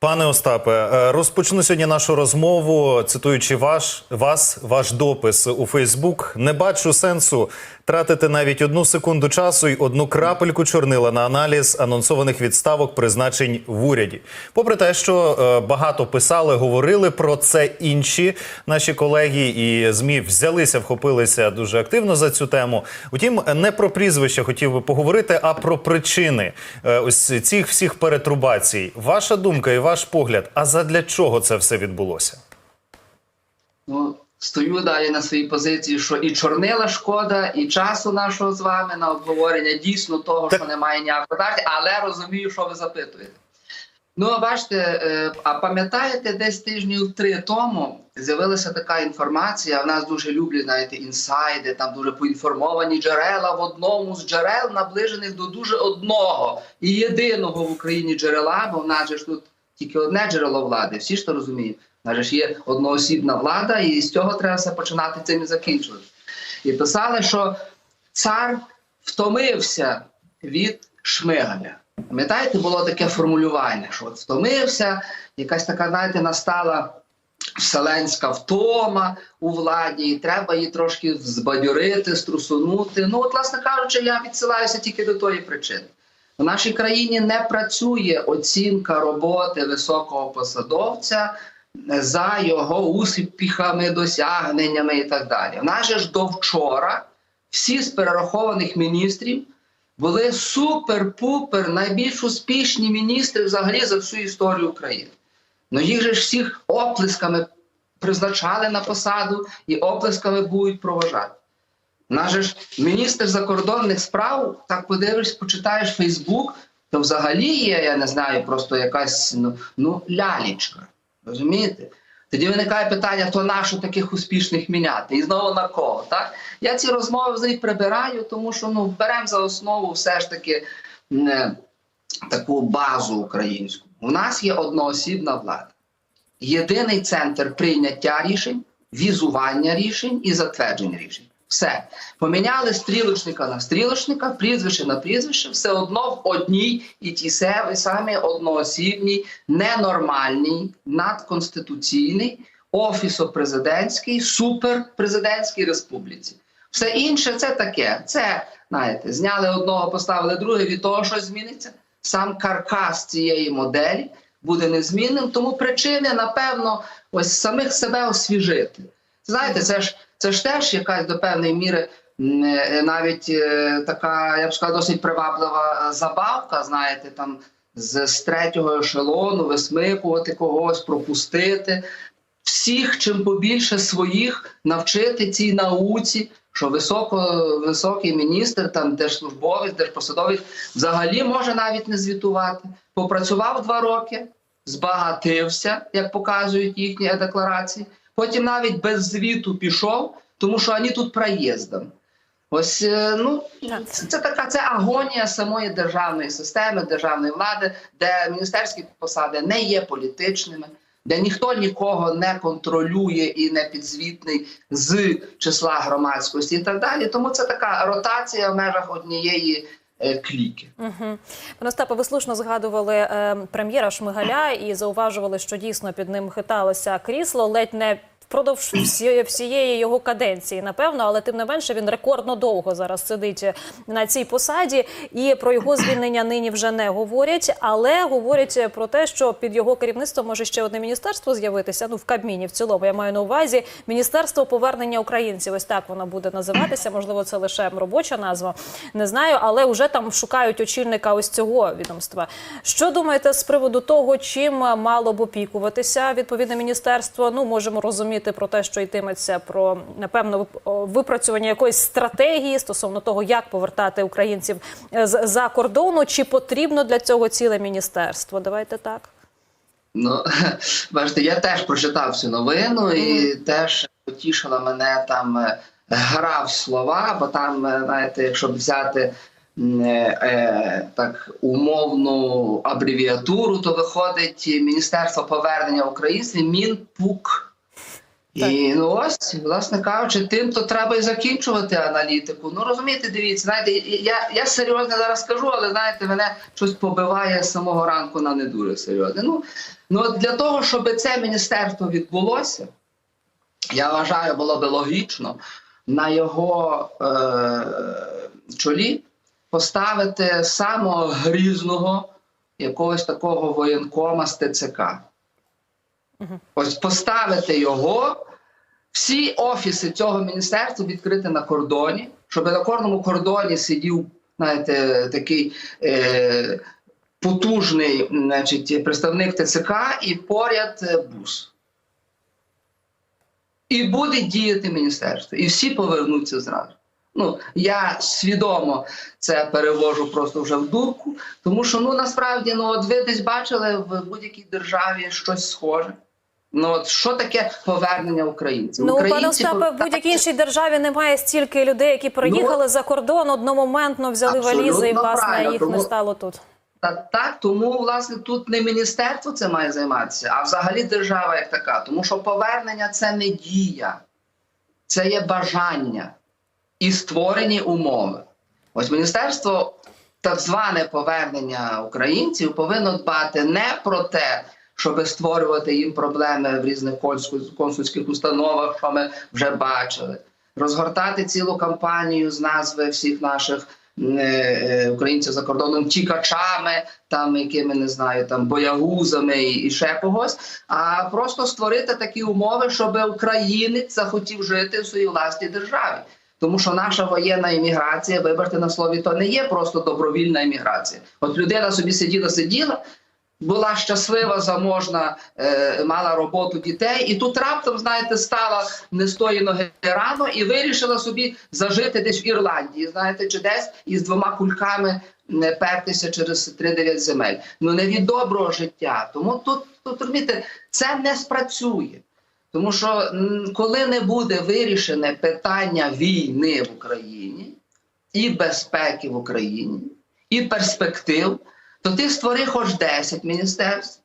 Пане Остапе, е, розпочну сьогодні нашу розмову, цитуючи ваш вас, ваш допис у Фейсбук. Не бачу сенсу тратити навіть одну секунду часу й одну крапельку чорнила на аналіз анонсованих відставок призначень в уряді. Попри те, що е, багато писали, говорили про це інші наші колеги, і змі взялися, вхопилися дуже активно за цю тему. Утім, не про прізвища хотів би поговорити, а про причини е, ось цих всіх перетрубацій. Ваша думка і ваш погляд. А задля чого це все відбулося? Ну, стою далі на своїй позиції, що і чорнила шкода, і часу нашого з вами на обговорення дійсно того, Так. що немає ніякої варті, але розумію, що ви запитуєте. Ну, бачите, е, а пам'ятаєте, десь тижнів три тому з'явилася така інформація. В нас дуже люблять, знаєте, інсайди, там дуже поінформовані джерела в одному з джерел, наближених до дуже одного і єдиного в Україні джерела, бо в нас же ж тут тільки одне джерело влади. Всі ж то розуміють. У ж є одноосібна влада, і з цього треба все починати цим і закінчувати. І писали, що цар втомився від Шмигаля. Пам'ятаєте, було таке формулювання, що от втомився, якась така, знаєте, настала вселенська втома у владі, і треба її трошки збадьорити, струсунути. Ну, от, власне кажучи, я відсилаюся тільки до тої причини. В нашій країні не працює оцінка роботи високого посадовця за його успіхами, досягненнями і так далі. В нас ж до вчора всі з перерахованих міністрів були супер-пупер, найбільш успішні міністри взагалі за всю історію України. Ну їх же ж всіх оплесками призначали на посаду і оплесками будуть проважати. Наш же ж міністр закордонних справ, так подивишся, почитаєш Фейсбук, то взагалі є, я не знаю, просто якась ну, ну лялічка. Розумієте? Тоді виникає питання, то на що таких успішних міняти? І знову на кого? Так? Я ці розмови взагалі прибираю, тому що ну, беремо за основу все ж таки не, таку базу українську. У нас є одноосібна влада. Єдиний центр прийняття рішень, візування рішень і затвердження рішень. Все. Поміняли стрілочника на стрілочника, прізвище на прізвище, все одно в одній і ті самі одноосібній, ненормальній, надконституційній, офісо-президентській, суперпрезидентській республіці. Все інше це таке. Це, знаєте, зняли одного, поставили друге, від того щось зміниться. Сам каркас цієї моделі буде незмінним, тому причини, напевно, ось самих себе освіжити. Знаєте, це ж це ж теж якась до певної міри е, навіть е, така, я б сказав, досить приваблива е, забавка, знаєте, там з, з третього ешелону висмикувати когось, пропустити. Всіх чим побільше своїх навчити цій науці, що високо, високий міністр, там держслужбовець, держпосадовець взагалі може навіть не звітувати. Попрацював два роки, збагатився, як показують їхні декларації. Потім навіть без звіту пішов, тому що вони тут проїздом. Ось е, ну це, це така це агонія самої державної системи, державної влади, де міністерські посади не є політичними, де ніхто нікого не контролює і не підзвітний з числа громадськості і так далі. Тому це така ротація в межах однієї кліки. Угу. Остапе, ви слушно згадували е, прем'єра Шмигаля і зауважували, що дійсно під ним хиталося крісло, ледь не впродовж всі, всієї його каденції, напевно, але тим не менше він рекордно довго зараз сидить на цій посаді, і про його звільнення нині вже не говорять, але говорять про те, що під його керівництвом може ще одне міністерство з'явитися. Ну в Кабміні в цілому я маю на увазі міністерство повернення українців. Ось так воно буде називатися. Можливо, це лише робоча назва. Не знаю, але вже там шукають очільника ось цього відомства. Що думаєте з приводу того, чим мало б опікуватися відповідне міністерство? Ну можемо розуміти про те, що йтиметься про напевно випрацювання якоїсь стратегії стосовно того, як повертати українців е, з за кордону, чи потрібно для цього ціле міністерство? Давайте так. Ну, бачите, я теж прочитав цю новину і теж потішила мене там е, гра в слова, бо там, е, знаєте, якщо взяти е, так умовну абревіатуру, то виходить Міністерство повернення українців Мінпук. І ось, власне кажучи, тим, то треба і закінчувати аналітику. Ну розумієте, дивіться, знаєте, я, я серйозно зараз скажу, але знаєте, мене щось побиває з самого ранку на не дуже серйозне. Ну, ну для того, щоб це міністерство відбулося, я вважаю, було би логічно на його е- чолі поставити самого грізного якогось такого воєнкома з ТЦК. Ось поставити його, всі офіси цього міністерства відкрити на кордоні, щоб на кожному кордоні сидів, знаєте, такий е, потужний значить, представник ТЦК і поряд е, бус. І буде діяти міністерство. І всі повернуться зразу. Ну, я свідомо це перевожу просто вже в дурку, тому що ну насправді ну от ви десь бачили в будь-якій державі щось схоже. Ну от що таке повернення українців? Ну, пане Українці Остапе, в будь-якій іншій державі немає стільки людей, які приїхали за кордон, одномоментно взяли валізи, і власне правильно, їх не стало тут. Та так, тому власне тут не міністерство це має займатися, а взагалі держава як така. Тому що повернення це не дія, це є бажання і створені умови. Ось міністерство, так зване повернення українців, повинно дбати не про те, щоб створювати їм проблеми в різних консуль- консульських установах, що ми вже бачили, розгортати цілу кампанію з назви всіх наших е, е, українців за кордоном тікачами, там якими не знаю, там боягузами і ще когось, а просто створити такі умови, щоб українець захотів жити в своїй власній державі. Тому що наша воєнна імміграція, вибачте на слові, то не є просто добровільна імміграція. От людина собі сиділа, сиділа, була щаслива, заможна, е, мала роботу дітей, і тут раптом, знаєте, стала не з тої ноги рано і вирішила собі зажити десь в Ірландії, знаєте, чи десь із двома кульками не пертися через 3-9 земель. Ну не від доброго життя. Тому тут, тут розумієте, це не спрацює. Тому що коли не буде вирішене питання війни в Україні і безпеки в Україні, і перспектив, то ти створи хоч 10 міністерств.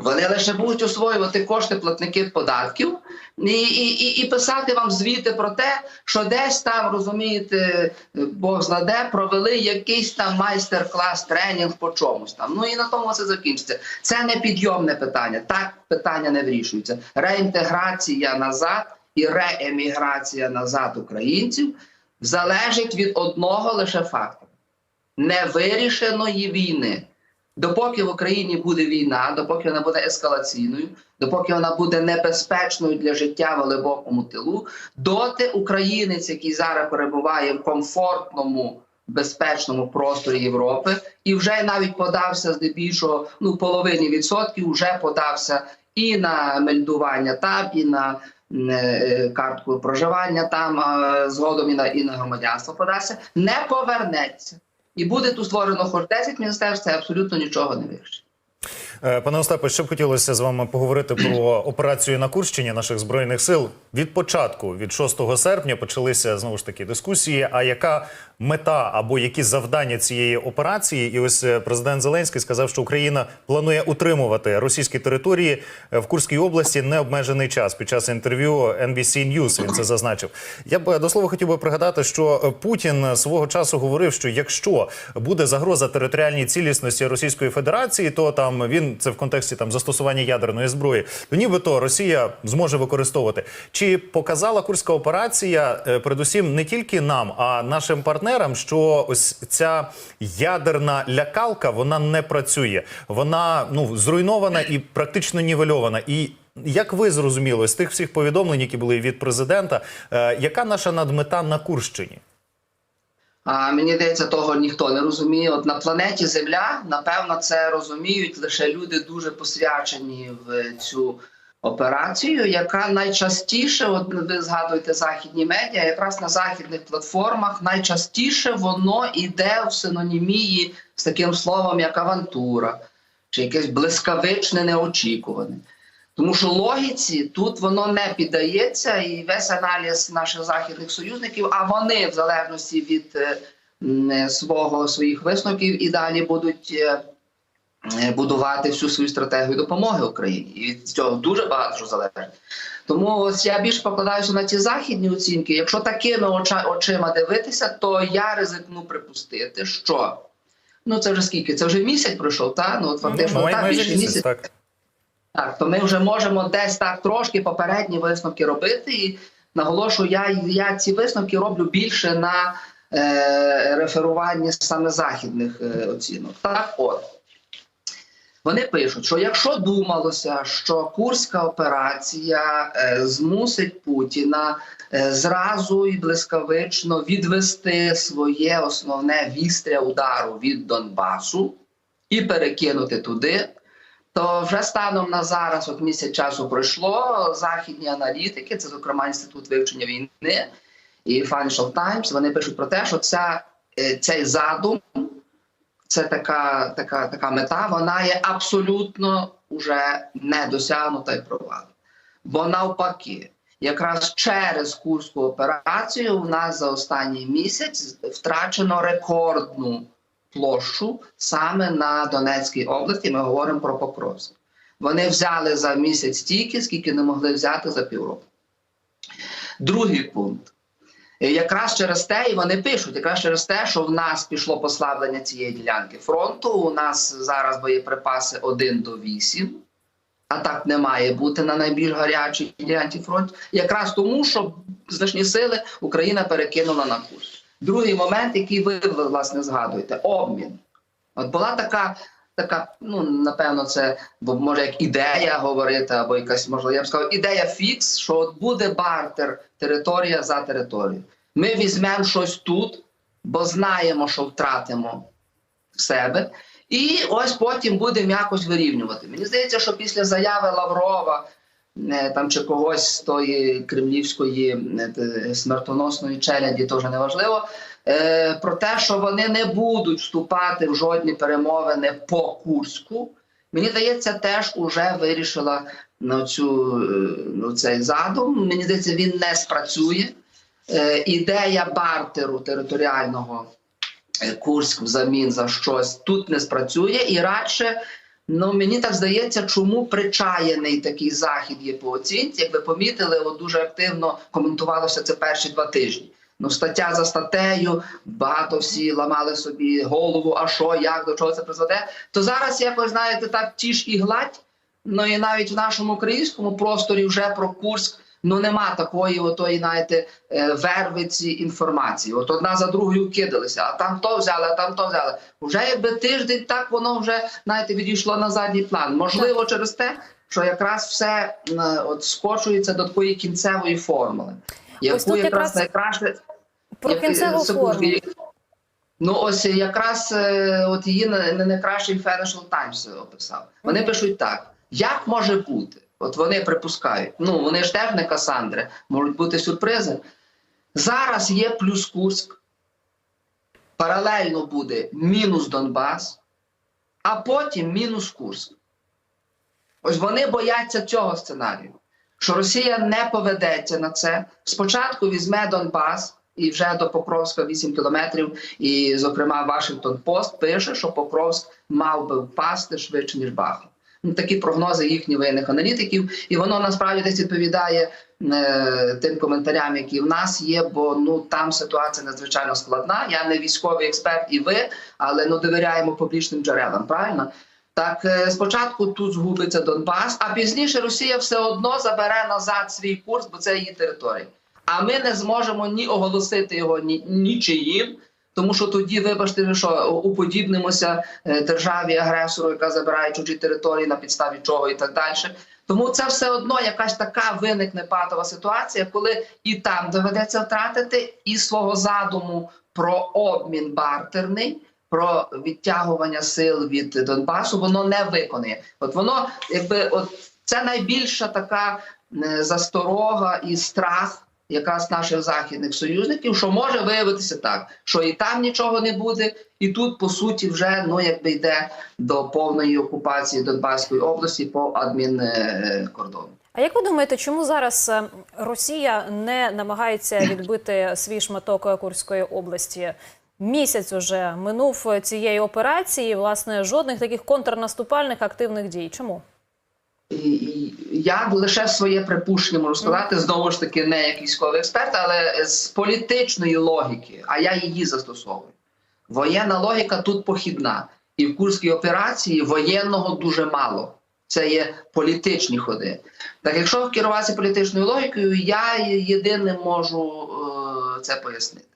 Вони лише будуть освоювати кошти платників податків і, і, і, писати вам звіти про те, що десь там, розумієте, Бог знаде, провели якийсь там майстер-клас, тренінг по чомусь там. Ну і на тому це закінчиться. Це не підйомне питання. Так питання не вирішується. Реінтеграція назад і рееміграція назад українців залежить від одного лише фактора невирішеної війни. Допоки в Україні буде війна, допоки вона буде ескалаційною, допоки вона буде небезпечною для життя в глибокому тилу, доти українець, який зараз перебуває в комфортному безпечному просторі Європи, і вже навіть подався здебільшого, ну половині відсотків, вже подався і на мельдування там, і на е, картку проживання там, а згодом і на і на громадянство подасться, не повернеться. І буде тут створено хоч 10 міністерств, це абсолютно нічого не вирішить. Е, Пане Остапе, ще б хотілося з вами поговорити про операцію на Курщині наших збройних сил. Від початку, від 6 серпня, почалися знову ж таки дискусії. А яка мета або які завдання цієї операції? І ось е, президент Зеленський сказав, що Україна планує утримувати російські території е, в Курській області необмежений час. Під час інтерв'ю NBC News він це зазначив. Я б до слова хотів би пригадати, що Путін свого часу говорив, що якщо буде загроза територіальній цілісності Російської Федерації, то там він це в контексті там застосування ядерної зброї, то нібито Росія зможе використовувати. Чи показала курська операція, е, передусім не тільки нам, а нашим партнерам, що ось ця ядерна лякалка вона не працює, вона ну зруйнована і практично нівельована. І як ви зрозуміли з тих всіх повідомлень, які були від президента, е, яка наша надмета на Курщині? А мені здається, того ніхто не розуміє. От на планеті Земля, напевно, це розуміють лише люди дуже посвячені в цю операцію, яка найчастіше, от ви згадуєте західні медіа, якраз на західних платформах найчастіше воно йде в синонімії з таким словом, як авантура, чи якесь блискавичне, неочікуване. Тому що логіці тут воно не піддається, і весь аналіз наших західних союзників, а вони в залежності від е, свого своїх висновків і далі будуть е, е, будувати всю свою стратегію допомоги Україні. І від цього дуже багато що залежить. Тому ось я більше покладаюся на ті західні оцінки. Якщо такими оча- очима дивитися, то я ризикну припустити, що ну це вже скільки? Це вже місяць пройшов, та ну от фактично Май- так більше місяць, місяць. так. Так, то ми вже можемо десь так трошки попередні висновки робити. І наголошую, я, я ці висновки роблю більше на е, реферуванні саме західних е, оцінок. Так, от. Вони пишуть, що якщо думалося, що Курська операція е, змусить Путіна е, зразу і блискавично відвести своє основне вістря удару від Донбасу і перекинути туди, то вже станом на зараз, от місяць часу пройшло, західні аналітики, це зокрема інститут вивчення війни і Financial Times, вони пишуть про те, що ця, е, цей задум, це така, така, така мета, вона є абсолютно уже не досягнута і провалена. Бо навпаки, якраз через Курську операцію в нас за останній місяць втрачено рекордну площу саме на Донецькій області. Ми говоримо про Покровськ. Вони взяли за місяць стільки, скільки не могли взяти за півроку. Другий пункт. Якраз через те, і вони пишуть, якраз через те, що в нас пішло послаблення цієї ділянки фронту. У нас зараз боєприпаси 1 до 8, а так не має бути на найбільш гарячій ділянці фронту. Якраз тому, що значні сили Україна перекинула на курс. Другий момент, який ви власне згадуєте, обмін. От була така, така, ну напевно, це може як ідея говорити, або якась можливо, я б сказав, ідея фікс, що от буде бартер територія за територію. Ми візьмемо щось тут, бо знаємо, що втратимо в себе. І ось потім будемо якось вирівнювати. Мені здається, що після заяви Лаврова там чи когось з тої кремлівської е, смертоносної челяді, теж неважливо. е, Про те, що вони не будуть вступати в жодні перемовини по Курську, мені здається, теж уже вирішила на цю е, ну, цей задум. Мені здається, він не спрацює. Е, Ідея бартеру територіального е, Курськ взамін за щось тут не спрацює і радше. Ну мені так здається, чому причаяний такий захід є по оцінці. Як ви помітили, от дуже активно коментувалося це перші два тижні. Ну, стаття за статтею, багато всі ламали собі голову, а що, як, до чого це призведе. То зараз як ви знаєте, так тіш і гладь. Ну і навіть в нашому українському просторі вже про Курськ ну нема такої, отої, знаєте, е, вервиці інформації. От одна за другою кидалися, а там то взяли, а там то взяли. Уже якби тиждень так воно вже знаєте відійшло на задній план. Можливо, через те, що якраз все е, от скочується до такої кінцевої формули, яку тут якраз якраз найкраще Про кінцеву секунду, форму. я- Ну ось якраз е, от її не найкращий Financial Times описав. Вони пишуть так: як може бути? От вони припускають. Ну вони ж теж не Касандри, можуть бути сюрпризи. Зараз є плюс Курськ, паралельно буде мінус Донбас, а потім мінус Курськ. Ось вони бояться цього сценарію, що Росія не поведеться на це. Спочатку візьме Донбас і вже до Покровська 8 кілометрів. І, зокрема, Вашингтон Пост пише, що Покровськ мав би впасти швидше, ніж Бахмут. Ну, такі прогнози їхніх воєнних аналітиків, і воно насправді десь відповідає е, тим коментарям, які в нас є. Бо ну там ситуація надзвичайно складна. Я не військовий експерт, і ви, але ну довіряємо публічним джерелам. Правильно? Так, е, спочатку тут згубиться Донбас, а пізніше Росія все одно забере назад свій курс, бо це її територія. А ми не зможемо ні оголосити його ні, нічиїм, тому що тоді, вибачте, ви що уподібнимося е, державі агресору, яка забирає чужі території на підставі чого і так далі. Тому це все одно якась така виникне патова ситуація, коли і там доведеться втратити і свого задуму про обмін бартерний. Про відтягування сил від Донбасу воно не виконує. От воно, якби, от це найбільша така е, засторога і страх якраз наших західних союзників, що може виявитися так, що і там нічого не буде, і тут по суті вже ну якби йде до повної окупації Донбаської області по адмінкордону. А як ви думаєте, чому зараз е, Росія не намагається відбити свій шматок Курської області? місяць уже минув цієї операції. Власне, жодних таких контрнаступальних активних дій. Чому? І, і я лише своє припущення можу сказати, знову ж таки, не як військовий експерт, але з політичної логіки, а я її застосовую. Воєнна логіка тут похідна. І в Курській операції воєнного дуже мало. Це є політичні ходи. Так якщо керуватися політичною логікою, я єдине можу е, це пояснити.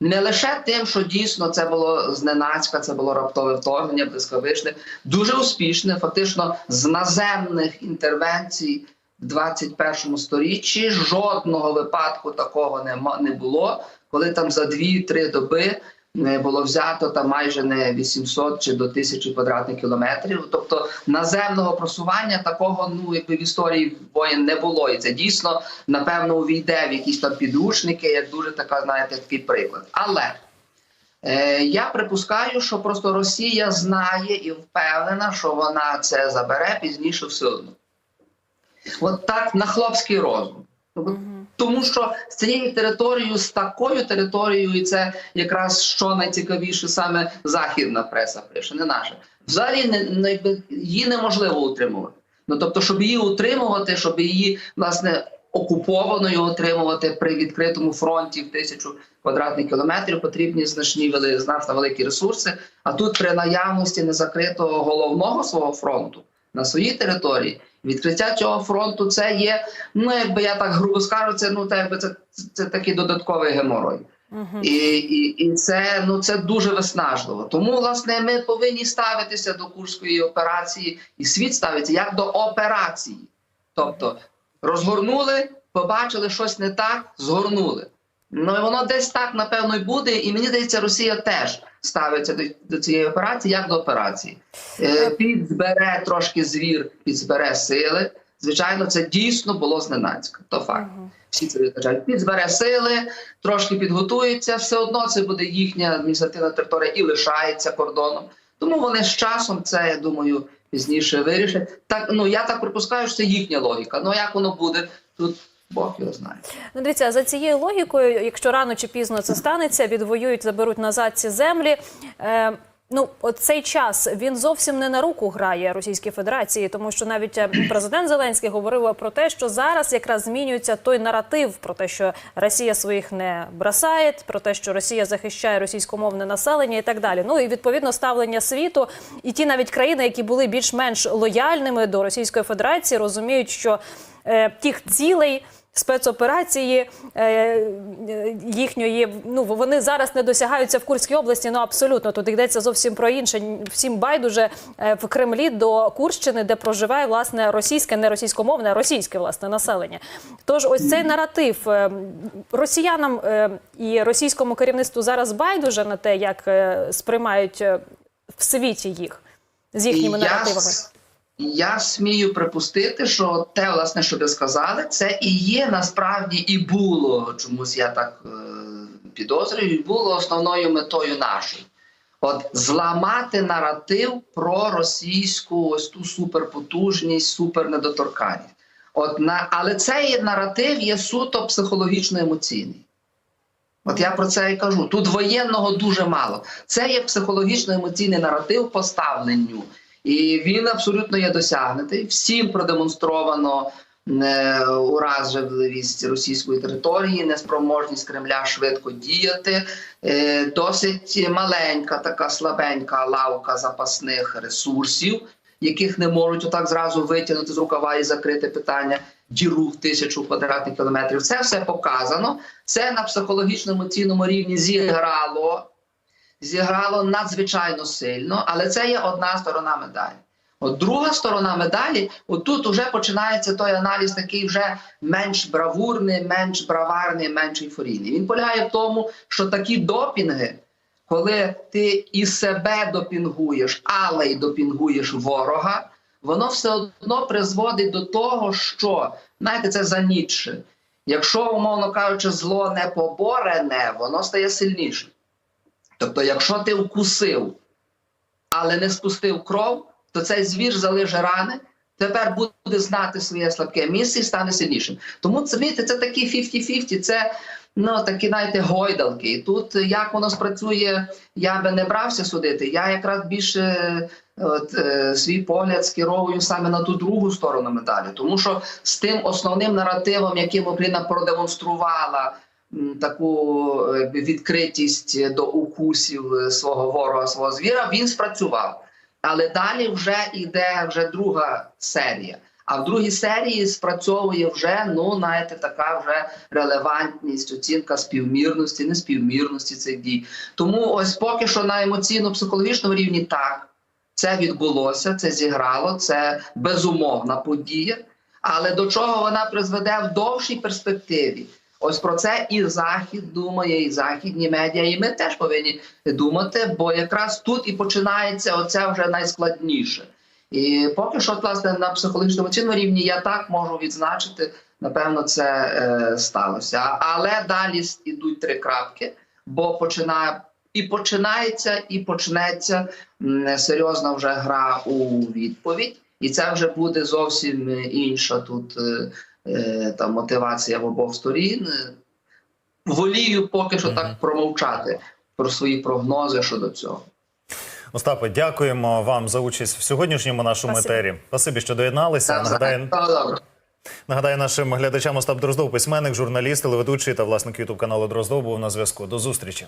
Не лише тим, що дійсно це було зненацька, це було раптове вторгнення, блискавичне, дуже успішне, фактично з наземних інтервенцій в 21 сторіччі. Жодного випадку такого не, не було, коли там за 2-3 доби було взято там майже не 800 чи до 1000 квадратних кілометрів. Тобто наземного просування такого ну якби в історії воєн не було. І це дійсно напевно увійде в якісь там підручники, як дуже така, знаєте, такий приклад. Але е, я припускаю, що просто Росія знає і впевнена, що вона це забере пізніше все одно. От так на хлопський розум. Тому що з цією територією, з такою територією, і це якраз що найцікавіше, саме західна преса пише, не наша. Взагалі не, не її неможливо утримувати. Ну тобто, щоб її утримувати, щоб її власне окупованою отримувати при відкритому фронті в тисячу квадратних кілометрів, потрібні значні значно великі ресурси. А тут при наявності незакритого головного свого фронту на своїй території. Відкриття цього фронту це є, ну якби я так грубо скажу, це ну так, якби це, це, це такий додатковий геморой. Угу. І, і, і це ну це дуже виснажливо. Тому власне ми повинні ставитися до курської операції, і світ ставиться як до операції. Тобто розгорнули, побачили щось не так, згорнули. Ну і воно десь так напевно й буде. І мені здається, Росія теж ставиться до, до цієї операції як до операції. Е, підзбере трошки звір, підзбере сили. Звичайно, це дійсно було зненацька. То факт. Всі це відзначають. Підзбере сили, трошки підготується, все одно це буде їхня адміністративна територія і лишається кордоном. Тому вони з часом це, я думаю, пізніше вирішать. Так, ну я так припускаю, що це їхня логіка. Ну як воно буде, тут Бог його знає. Ну, дивіться, за цією логікою, якщо рано чи пізно це станеться, відвоюють, заберуть назад ці землі. Е, ну, цей час він зовсім не на руку грає Російській Федерації, тому що навіть е, президент Зеленський говорив про те, що зараз якраз змінюється той наратив про те, що Росія своїх не бросає, про те, що Росія захищає російськомовне населення і так далі. Ну і відповідно ставлення світу, і ті навіть країни, які були більш-менш лояльними до Російської Федерації, розуміють, що е, тих цілей спецоперації е, їхньої, ну вони зараз не досягаються в Курській області. Ну абсолютно тут йдеться зовсім про інше. Всім байдуже е, в Кремлі до Курщини, де проживає власне російське, не російськомовне, а російське власне населення. Тож, ось цей наратив е, росіянам і російському керівництву зараз байдуже на те, як сприймають в світі їх з їхніми наративами. Я смію припустити, що те, власне, що ви сказали, це і є насправді і було чомусь я так е, підозрюю, і було основною метою нашою. От зламати наратив про російську ось ту суперпотужність, супернедоторканність. От на але цей наратив є суто психологічно-емоційний. От я про це і кажу. Тут воєнного дуже мало. Це є психологічно-емоційний наратив поставленню. І він абсолютно є досягнутий. Всім продемонстровано е, уразливість російської території, неспроможність Кремля швидко діяти. Е, досить маленька, така слабенька лавка запасних ресурсів, яких не можуть отак зразу витягнути з рукава і закрити питання діру в тисячу квадратних кілометрів. Це все показано. Це на психологічно-емоційному рівні зіграло зіграло надзвичайно сильно, але це є одна сторона медалі. От друга сторона медалі, отут вже починається той аналіз, такий вже менш бравурний, менш браварний, менш ейфорійний. Він полягає в тому, що такі допінги, коли ти і себе допінгуєш, але й допінгуєш ворога, воно все одно призводить до того, що знаєте, це за Ніцше. Якщо, умовно кажучи, зло не поборене, воно стає сильнішим. Тобто, якщо ти вкусив, але не спустив кров, то цей звір залиже рани, тепер буде знати своє слабке місце і стане сильнішим. Тому це, знаєте, це такі 50-50, це ну такі, знаєте, гойдалки. І тут е, як воно спрацює, я би не брався судити. Я якраз більше е, от, е, свій погляд скеровую саме на ту другу сторону медалі, тому що з тим основним наративом, яким Україна продемонструвала таку якби, відкритість до укусів е, свого ворога, свого звіра, він спрацював. Але далі вже йде вже друга серія. А в другій серії спрацьовує вже ну знаєте, така вже релевантність, оцінка співмірності, неспівмірності цих дій. Тому ось поки що на емоційно-психологічному рівні так це відбулося, це зіграло, це безумовна подія. Але до чого вона призведе в довшій перспективі? Ось про це і захід думає, і західні медіа, і ми теж повинні думати, бо якраз тут і починається оце вже найскладніше. І поки що, власне, на психологічному цінному рівні я так можу відзначити, напевно, це е, сталося. Але далі ідуть три крапки, бо починає і починається, і почнеться серйозна вже гра у відповідь, і це вже буде зовсім інша тут е, там мотивація в обох сторін. Е, Волію поки що так промовчати про свої прогнози щодо цього. Остапе, дякуємо вам за участь в сьогоднішньому нашому Спасибо. етері. Спасибі, що доєдналися. Нагадаю, нагадаю нашим глядачам Остап Дроздов, письменник, журналіст, телеведучий та власник ютуб каналу Дроздов був на зв'язку. До зустрічі.